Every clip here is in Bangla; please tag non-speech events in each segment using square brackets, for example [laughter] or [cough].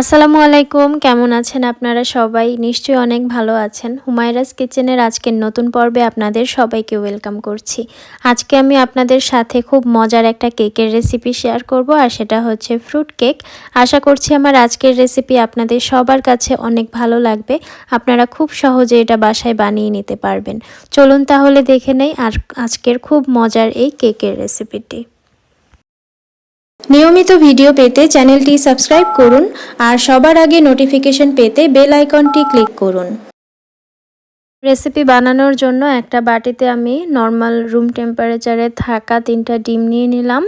আসসালামু আলাইকুম, কেমন আছেন আপনারা সবাই? নিশ্চয়ই অনেক ভালো আছেন। হুমায়রাস কিচেনের আজকের নতুন পর্বে আপনাদের সবাইকে ওয়েলকাম করছি। আজকে আমি আপনাদের সাথে খুব মজার একটা কেকের রেসিপি শেয়ার করব, আর সেটা হচ্ছে ফ্রুট কেক। আশা করছি আমার আজকের রেসিপি আপনাদের সবার কাছে অনেক ভালো লাগবে। আপনারা খুব সহজে এটা বাসায় বানিয়ে নিতে পারবেন। চলুন তাহলে দেখে নেই আর আজকের খুব মজার এই কেকের রেসিপিটি। নিয়মিত ভিডিও পেতে চ্যানেলটি সাবস্ক্রাইব করুন আর সবার আগে নোটিফিকেশন পেতে বেল আইকনটি ক্লিক করুন। রেসিপি বানানোর জন্য একটা বাটিতে আমি নর্মাল রুম টেম্পারেচারে থাকা তিনটা ডিম নিয়ে নিলাম।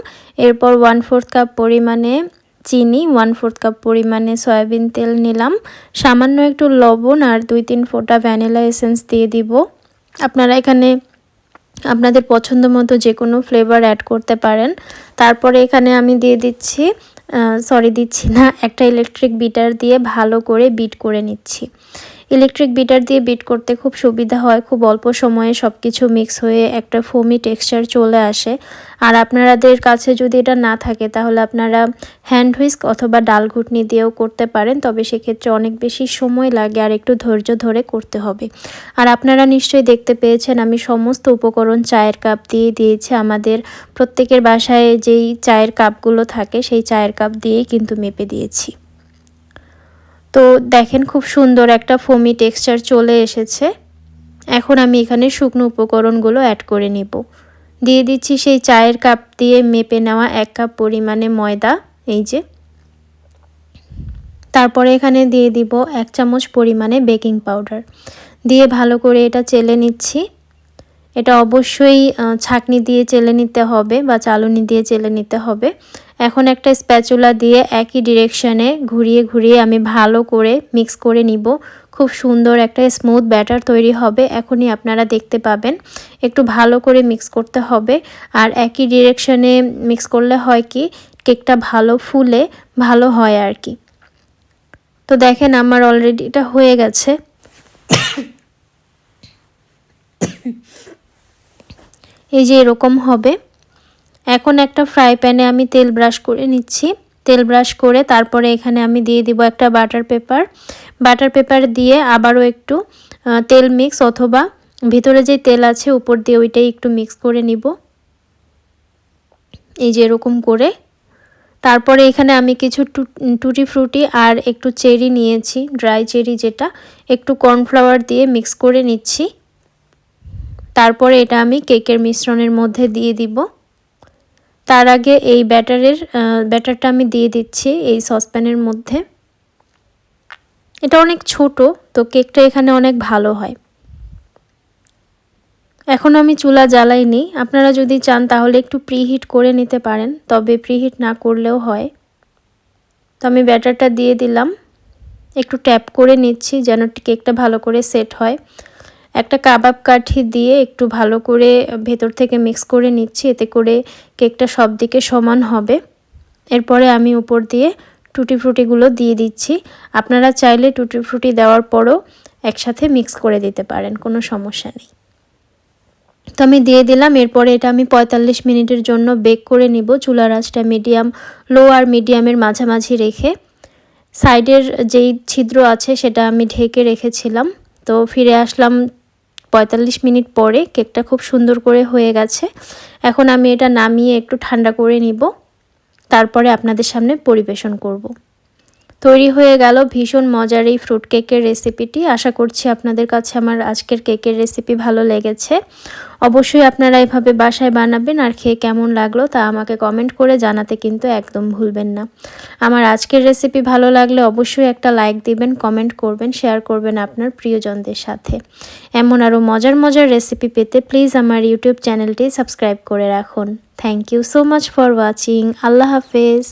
এরপর ওয়ান ফোর্থ কাপ পরিমাণে চিনি ওয়ান ফোর্থ কাপ পরিমাণে সয়াবিন তেল নিলাম। সামান্য একটু লবণ আর দুই তিন ফোঁটা ভ্যানিলা এসেন্স দিয়ে দিব। আপনারা এখানে আপনাদের পছন্দ মতো যে কোনো ফ্লেভার অ্যাড করতে পারেন। তারপরে এখানে আমি দিয়ে দিচ্ছি সরি দিচ্ছি না, একটা ইলেকট্রিক বিটার দিয়ে ভালো করে বিট করে নিচ্ছি। ইলেকট্রিক বিটার দিয়ে বিট করতে খুব সুবিধা হয়, খুব অল্প সময়ে সব কিছু মিক্স হয়ে একটা ফোমি টেক্সচার চলে আসে। আর আপনাদের কাছে যদি এটা না থাকে, তাহলে আপনারা হ্যান্ড হুইস্ক অথবা ডাল ঘুটনি দিয়েও করতে পারেন, তবে সেক্ষেত্রে অনেক বেশি সময় লাগে আর একটু ধৈর্য ধরে করতে হবে। আর আপনারা নিশ্চয়ই দেখতে পেয়েছেন, আমি সমস্ত উপকরণ চায়ের কাপ দিয়ে দিয়েছি। আমাদের প্রত্যেকের বাসায় যেই চায়ের কাপগুলো থাকে, সেই চায়ের কাপ দিয়েই কিন্তু মেপে দিয়েছি। তো দেখেন খুব সুন্দর একটা ফোমি টেক্সচার চলে এসেছে। এখন আমি এখানে শুকনো উপকরণগুলো অ্যাড করে নিব। দিয়ে দিচ্ছি সেই চায়ের কাপ দিয়ে মেপে নেওয়া এক কাপ পরিমাণে ময়দা, এই যে। তারপরে এখানে দিয়ে দিব এক চামচ পরিমাণে বেকিং পাউডার দিয়ে ভালো করে এটা চেলে নিচ্ছি। এটা অবশ্যই ছাকনি দিয়ে চেলে নিতে হবে বা চালুনি দিয়ে চেলে নিতে হবে। এখন একটা স্প্যাচুলা দিয়ে একই ডিরেকশানে ঘুরিয়ে ঘুরিয়ে আমি ভালো করে মিক্স করে নিব। খুব সুন্দর একটা স্মুথ ব্যাটার তৈরি হবে, এখনই আপনারা দেখতে পাবেন। একটু ভালো করে মিক্স করতে হবে। আর একই ডিরেকশানে মিক্স করলে হয় কি কেকটা ভালো ফুলে, ভালো হয় আর কি। তো দেখেন আমার অলরেডি এটা হয়ে গেছে। [coughs] এই যে এরকম হবে। এখন একটা ফ্রাই প্যানে আমি তেল ব্রাশ করে নিচ্ছি। তেল ব্রাশ করে তারপরে এখানে আমি দিয়ে দিব একটা বাটার পেপার বাটার পেপার দিয়ে আবারও একটু তেল মিক্স অথবা ভিতরে যে তেল আছে উপর দিয়ে ওইটাই একটু মিক্স করে নিব। এই যে এরকম করে। তারপরে এখানে আমি কিছু টুটি ফ্রুটি আর একটু চেরি নিয়েছি ড্রাই চেরি যেটা। একটু কর্নফ্লাওয়ার দিয়ে মিক্স করে নিচ্ছি। তারপরে এটা আমি কেকের মিশ্রণের মধ্যে দিয়ে দিব। তার আগে এই ব্যাটারের ব্যাটারটা আমি দিয়ে দিচ্ছি এই সসপ্যানের মধ্যে। এটা অনেক ছোট, তো কেকটা এখানে অনেক ভালো হয়। এখন আমি চুলা জ্বালাইনি। আপনারা যদি চান তাহলে একটু প্রিহিট করে নিতে পারেন, তবে প্রিহিট না করলেও হয়। তো আমি ব্যাটারটা দিয়ে দিলাম। একটু ট্যাপ করে নিচ্ছি যেন কেকটা ভালো করে সেট হয়। একটা কাবাব কাঠি দিয়ে একটু ভালো করে ভেতর থেকে মিক্স করে নিচ্ছি, এতে করে কেকটা সব দিকে সমান হবে। এরপরে আমি উপর দিয়ে টুটি ফ্রুটিগুলো দিয়ে দিচ্ছি। আপনারা চাইলে টুটি ফ্রুটি দেওয়ার পরও একসাথে মিক্স করে দিতে পারেন, কোনো সমস্যা নেই। তো আমি দিয়ে দিলাম, এরপরে এটা আমি পঁয়তাল্লিশ মিনিটের জন্য বেক করে নিব। চুলার আঁচটা মিডিয়াম লো আর মিডিয়ামের মাঝামাঝি রেখে। সাইডের যেই ছিদ্র আছে সেটা আমি ঢেকে রেখেছিলাম। তো ফিরে আসলাম পঁয়তাল্লিশ মিনিট পরে কেকটা খুব সুন্দর করে হয়ে গেছে এখন আমি এটা নামিয়ে একটু ঠান্ডা করে নিব তারপরে আপনাদের সামনে পরিবেশন করব। তৈরি হয়ে গেল ভীষণ মজার এই ফ্রুট কেকের রেসিপিটি আশা করছি আপনাদের কাছে আমার আজকের কেকের রেসিপি ভালো লেগেছে। অবশ্যই আপনারা এভাবে বাসায় বানাবেন আর খেয়ে কেমন লাগল তা আমাকে কমেন্ট করে জানাতে কিন্তু একদম ভুলবেন না। আমার আজকের রেসিপি ভালো লাগলে অবশ্যই একটা লাইক দিবেন কমেন্ট করবেন শেয়ার করবেন আপনার প্রিয়জনদের সাথে। এমন আরও মজার মজার রেসিপি পেতে প্লিজ আমার ইউটিউব চ্যানেলটি সাবস্ক্রাইব করে রাখুন। Thank you so much for watching আল্লাহ হাফেজ।